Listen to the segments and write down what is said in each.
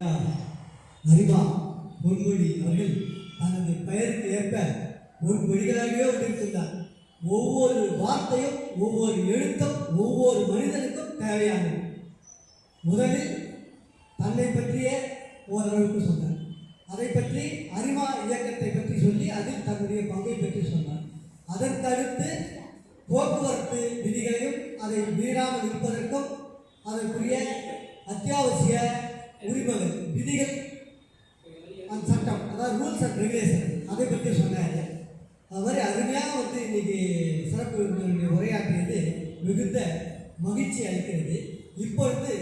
அரிமா பொன்மொழி அவர்கள் தனது பெயருக்கு ஏற்ப பொன்மொழிகளாகவே வந்திருக்கின்றார் ஒவ்வொரு வார்த்தையும் ஒவ்வொரு எழுத்தும் ஒவ்வொரு மனிதனுக்கும் தேவையானது. முதலில் தன்னை பற்றிய ஓரளவுக்கு சொன்னார். அதை பற்றி அறிவா இயக்கத்தை பற்றி சொல்லி அதில் தன்னுடைய பங்கை பற்றி சொன்னார். அதற்கடுத்து போக்குவரத்து விதிகளையும் அதை மீறாமல் இருப்பதற்கும் அதற்குரிய அத்தியாவசிய உரிமை விதிகள் அந்த சட்டம் அதாவது ரூல்ஸ் அண்ட் ரெகுலேஷன் அதை பற்றி சொன்னார். அது மாதிரி அருமையாக வந்து இன்னைக்கு சிறப்பு விருந்தினருடைய உரையாற்றியது மிகுந்த மகிழ்ச்சி அளிக்கிறது. இப்பொழுது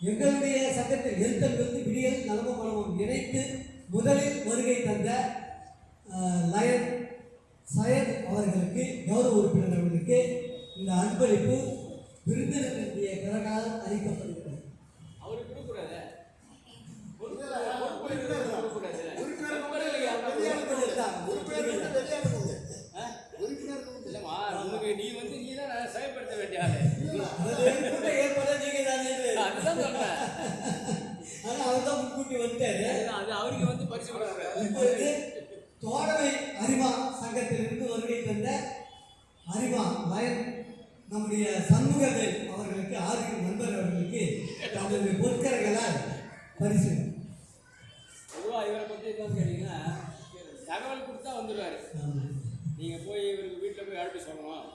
எங்களுடைய சங்கத்தில் எழுத்தர்களுக்கு விடியல் நலமும் பலமும் இணைத்து முதலில் வருகை தந்த லயன் சயத் அவர்களுக்கு கௌரவ உறுப்பினர் அவர்களுக்கு இந்த அன்பளிப்பு விருந்தினருடைய பிறகால் அளிக்கப்படுகிறது அவருக்கு கொடுக்கூடாது இல்லம்மா உனக்கு நீ வந்து நீ தான் செயல்படுத்த வேண்டிய ஆளு அதாவது ஏற்பட்ட ஏற்பட நீங்கள் தானே அதுதான் சொல்றேன் முன்கூட்டி வந்துட்டாரு. அது அவருக்கு வந்து பரிசு இப்பொழுது தோழமை அரிமா சங்கத்திலிருந்து வருகை தந்த அரிமா லயன் நம்முடைய சண்முகவேல் அவர்களுக்கு ஆறு நண்பர் அவர்களுக்கு தங்களுடைய பொற்கரைகளால் பரிசு. பொதுவா இவரை பத்தி என்னன்னு கேட்டீங்கன்னா தகவல் கொடுத்தா வந்துடுவாரு ஆமாம். நீங்க போய் இவருக்கு வீட்டில் போய் அழைப்பி சொல்லணும்.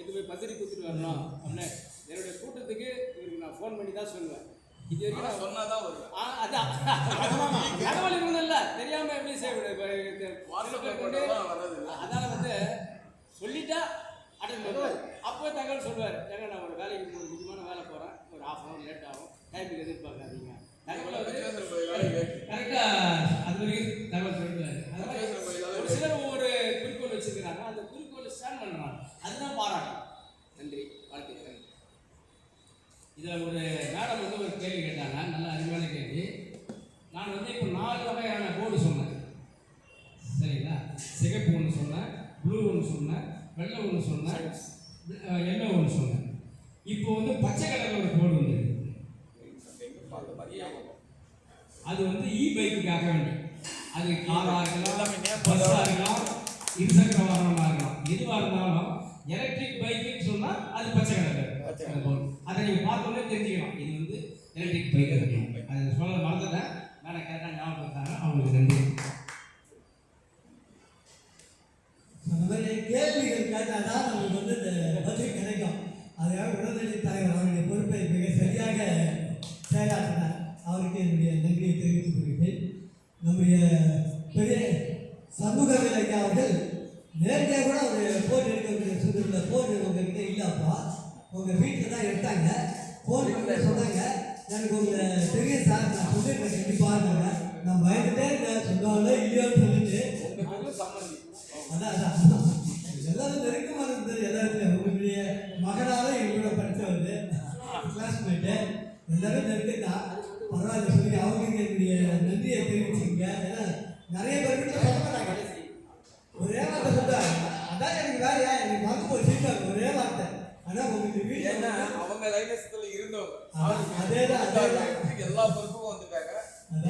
எது போய் பத்திரி கொடுத்துட்டு வரணும் அப்படின்னு என்னுடைய கூட்டத்துக்கு இவருக்கு நான் ஃபோன் பண்ணி தான் சொல்லுவேன். இது வரைக்கும் சொன்னாதான் ஆ, அதான். தகவல் இருக்கணும்ல. தெரியாம எப்படி இல்ல. அதனால வந்து சொல்லிட்டா அட்டன் பண்ணுவார் அப்போ தகவல் சொல்லுவார். ஏங்க நான் ஒரு வேலைக்கு ஒரு முக்கியமான வேலை போகிறேன் ஒரு ஹாஃப் அன் ஹவர் லேட் ஆகும். டைமுக்கு எதிர்பார்க்காதீங்க. தகவல் வந்து. கரெக்டாக அது வரைக்கும் தகவல் சொல்லுவார் ஒரு சிலர் ஒவ்வொரு குறிக்கோள் வச்சிருக்கிறாங்க. அந்த குறிக்கோளை ஸ்டாண்ட் பண்ணுறாங்க அதுதான் பாராட்டம். நன்றி. வாழ்த்துக்கள். இதில் ஒரு நான் வந்து இப்போ நாலு வகையான போர்டு சொன்னேன். சரிங்களா? சிகப்பு ஒன்று சொன்னேன் ப்ளூ ஒன்று சொன்னேன் வெள்ளை ஒன்று சொன்னேன் எல்லோ ஒன்று சொன்னேன். இப்போ வந்து பச்சை கலரில் ஒரு போர்டு வந்து. அது வந்து இ பைக்குக்காக வேண்டி. அது காராக இருக்கலாம் பஸ்ஸாக இருக்கலாம் இருசக்கர வாகனமாக இருக்கலாம். எதுவாக இருந்தாலும் எலக்ட்ரிக் பைக்குன்னு சொன்னால் அது பச்சை கலர். அதை நீங்கள் பார்த்தோன்னே தெரிஞ்சுக்கலாம். இது வந்து எலக்ட்ரிக் பைக் அப்படின்னு சமூகவில் ஐயா நேரடியாக கூட அவர் ஃபோன் எடுக்க சொல்லியிருந்த ஃபோன் உங்ககிட்ட இல்லைப்பா. உங்கள் வீட்டில் தான் எடுத்தாங்க. ஃபோன் பண்ண சொன்னாங்க. எனக்கு உங்கள் தெரியும் சார் நான் சொல்லியிருக்கேன் கண்டிப்பாக நான் பயந்துட்டே இருந்தேன் சொன்னாலும் இல்லையோன்னு சொல்லிட்டு. அதான் அதான். எல்லாரும் நெருக்கமாக இருந்தது. எல்லாருமே உங்களுடைய மகனால எங்களோட படித்தவர். கிளாஸ்மேட்டு எல்லாரும் நெருக்கா பரவாயில்ல சொல்லி அவங்க என்னுடைய நன்றியை தெரிவிச்சுங்க ஏன்னா நிறைய பேர் வீட்டில் சொல்ல மாட்டாங்க. ஏன்னா அவங்க லைனஸ்ல இருந்தவங்க. எல்லா பொறுப்பும் வந்துட்டாங்க.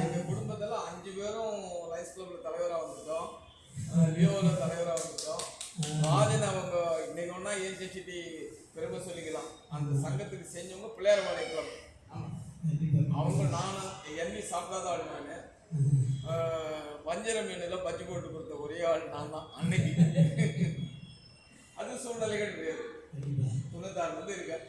எங்க குடும்பத்துல அஞ்சு பேரும் லைன்ஸ் கிளப்ல தலைவரா வந்துட்டோம் தலைவரா வந்துட்டோம் ஆதின் அவங்க இன்னைக்கு ஒன்னா ஏஜிசிடி பெருமை சொல்லிக்கலாம். அந்த சங்கத்துக்கு செஞ்சவங்க பிள்ளையார்பாளைய கிளப். அவங்க நானும் எண்ணி சாப்பிடாத ஆள் நான். வஞ்சர மீனில் பஜ்ஜி போட்டு கொடுத்த ஒரே ஆள் நான் தான் அன்னைக்கு. அது சூழ்நிலைகள் வேறு. தொண்ணூத்தாறு வந்து இருக்கேன்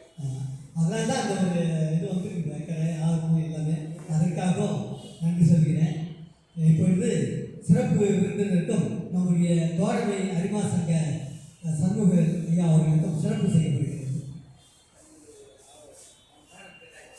அதனால தான் அந்த ஒரு இது வந்துருக்கு அக்கறை ஆர்வம் எல்லாமே. அதற்காகவும் நன்றி சொல்கிறேன். இப்பொழுது சிறப்பு விருந்தினருக்கும் நம்முடைய தோழமை அரிமா சங்க சண்முக ஐயா அவர்களுக்கும் சிறப்பு செய்யப்படுகிறது.